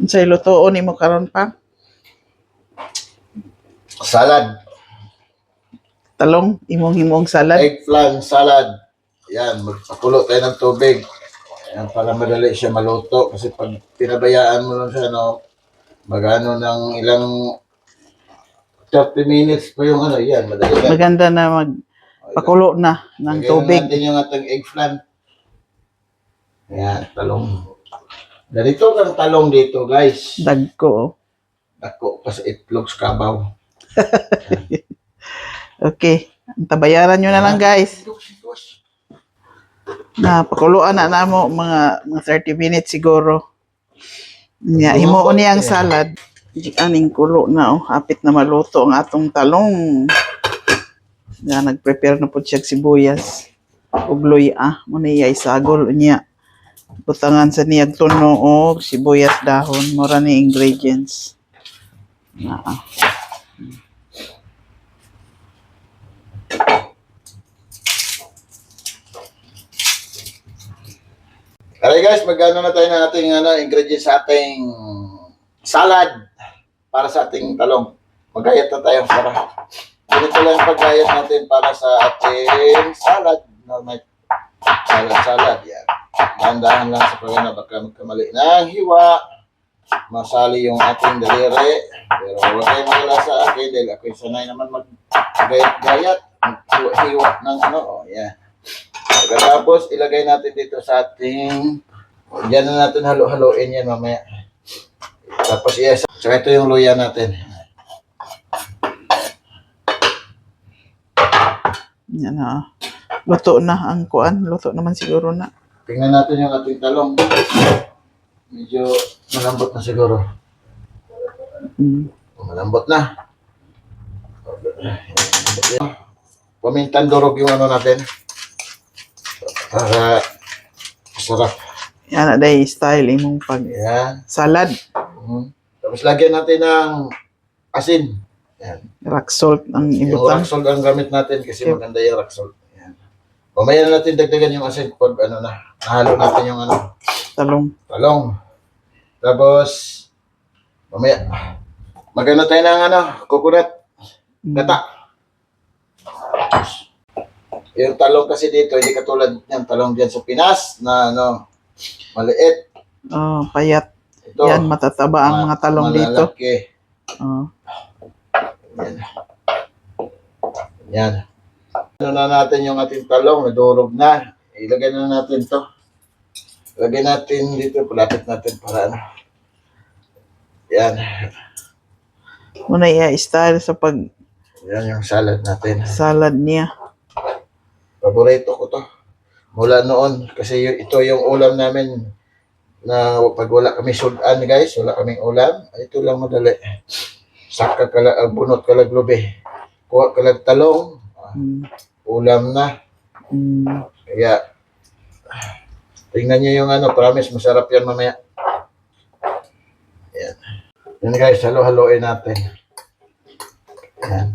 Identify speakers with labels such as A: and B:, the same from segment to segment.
A: Unsay lutoon nimo karon pa?
B: Salad.
A: Talong imong himong salad.
B: Eggplant salad. Yan, magpakulo tayo ng tubig. Yan, para madali siya maluto. Kasi pag pinabayaan mo lang siya, no, magano ng ilang 30 minutes pa yung ano, yan, madali yan.
A: Maganda na mag pakulo na ng
B: Lagyan
A: tubig.
B: natin yung ating eggplant. Yan, talong. Ganito kang talong dito, guys.
A: Dagko. oh.
B: Ako, pa sa itlog sa kabaw.
A: Okay. Tabayaran nyo na lang guys. Na pakuluan na namo mga mga 30 minutes siguro. Nya himo ni ang salad. Di aning kulo na oh, hapit na maluto ang atong talong. Ya nag-prepare na pud siya sibuyas ug luya. Mo ni isagol niya. Butangan sa niyag tuno og sibuyas dahon, mura ni ingredients. Na.
B: Alright guys, magano na tayo ng ating ano, ingredients sa ating salad para sa ating talong. Magayat na tayo para. Ganito lang yung paggayat natin para sa ating salad. Salad, salad. Yan. Dahan-dahan lang sa pagana baka magkamali ng hiwa. Masali yung ating daliri. Pero wala tayong magala sa akin dahil ako'y sanay naman mag-gayat-gayat. Hiwa ng ano. Oh, yan. Pagkatapos, ilagay natin dito sa ating, diyan na natin halo-haloin yan mamaya. Tapos, yes, saka ito yung luya natin.
A: Yan na. Luto na ang kuan. Luto naman siguro na.
B: Tingnan natin yung ating talong. Medyo malambot na siguro.
A: Mm.
B: Malambot na. Pamintan durog yung ano natin. Para masarap.
A: Yan na day style imong pag
B: Yan.
A: salad.
B: Mhm. Tapos lagyan natin ng asin. Yan.
A: Rock salt ang
B: Yung
A: ibutang.
B: rock salt ang gamit natin kasi
A: Okay.
B: maganda yung rock salt. Mamaya na natin dagdagan yung asin pag ano na, nahalo natin yung ano,
A: Talong.
B: talong. Tapos, mamaya, magano tayo ng ano, coconut,
A: Mm.
B: gata. Yung talong kasi dito, hindi katulad ng talong dyan sa Pinas na ano, maliit.
A: Oh, payat.
B: Ito,
A: Yan, matataba ang mga talong dito.
B: malalaki.
A: Oh.
B: Yan. Yan. Ano na natin yung ating talong, nadurog na. Ilagay na natin to. Ilagay natin dito, palapit natin para ano. Yan.
A: Muna iya style sa pag
B: Yan yung salad natin.
A: salad niya.
B: Paborito ko to. Mula noon, kasi ito yung ulam namin na pag wala kami sudan guys, wala kaming ulam, ito lang madali. Saka kala, bunot kalaglobe. Kuha kalag talong,
A: Mm.
B: ulam na.
A: Mm.
B: Kaya, tingnan nyo yung ano, promise, masarap yan mamaya. Yan. Yan guys, halo-haloin natin. Yan.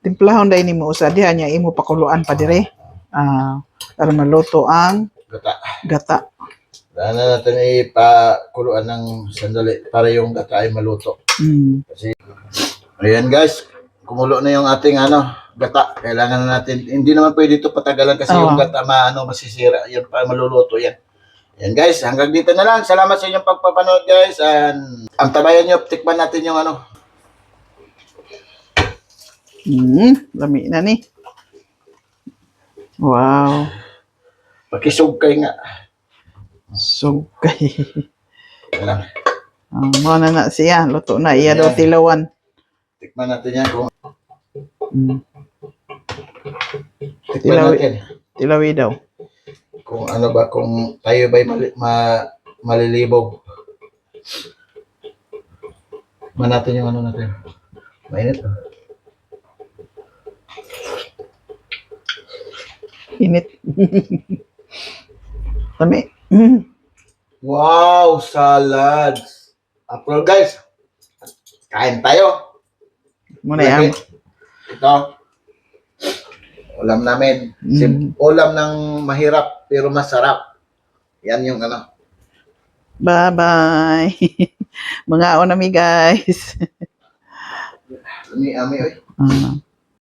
A: Timplahon dai nimo usa diha niya imo pakuluan pa dire. Ah, para maluto ang
B: Gata.
A: gata.
B: Daan na natin ipakuluan ng sandali para yung gata ay maluto.
A: Mm.
B: Ayan guys, kumulo na yung ating ano, gata. Kailangan na natin, hindi naman pwede ito patagalan kasi
A: Oo.
B: yung gata maano, masisira. Yan pa maluluto yan. Yan guys, hanggang dito na lang. Salamat sa inyong pagpapanood guys. And ang tabayan nyo, tikman natin yung ano.
A: Mm, lami na ni. Wow.
B: Pakisugkay nga.
A: Sugay.
B: Lang.
A: Ah, mo na na siya, luto na iya daw tilawan.
B: Tikman natin yan kung
A: Mm.
B: tikman
A: Tilawi.
B: natin.
A: Tilawi daw.
B: Kung ano ba, kung tayo ba'y mali, ma, malilibaw. Tikman natin yung ano natin. Mainit. ah.
A: Init. Lami. Mm.
B: Wow, salad. Apple guys. Kain tayo.
A: Muna yan.
B: Ito. Ulam namin.
A: Mm.
B: Ulam ng mahirap pero masarap. Yan yung ano.
A: Bye-bye. Mga onami guys.
B: Ami, ami, oy.
A: Ah.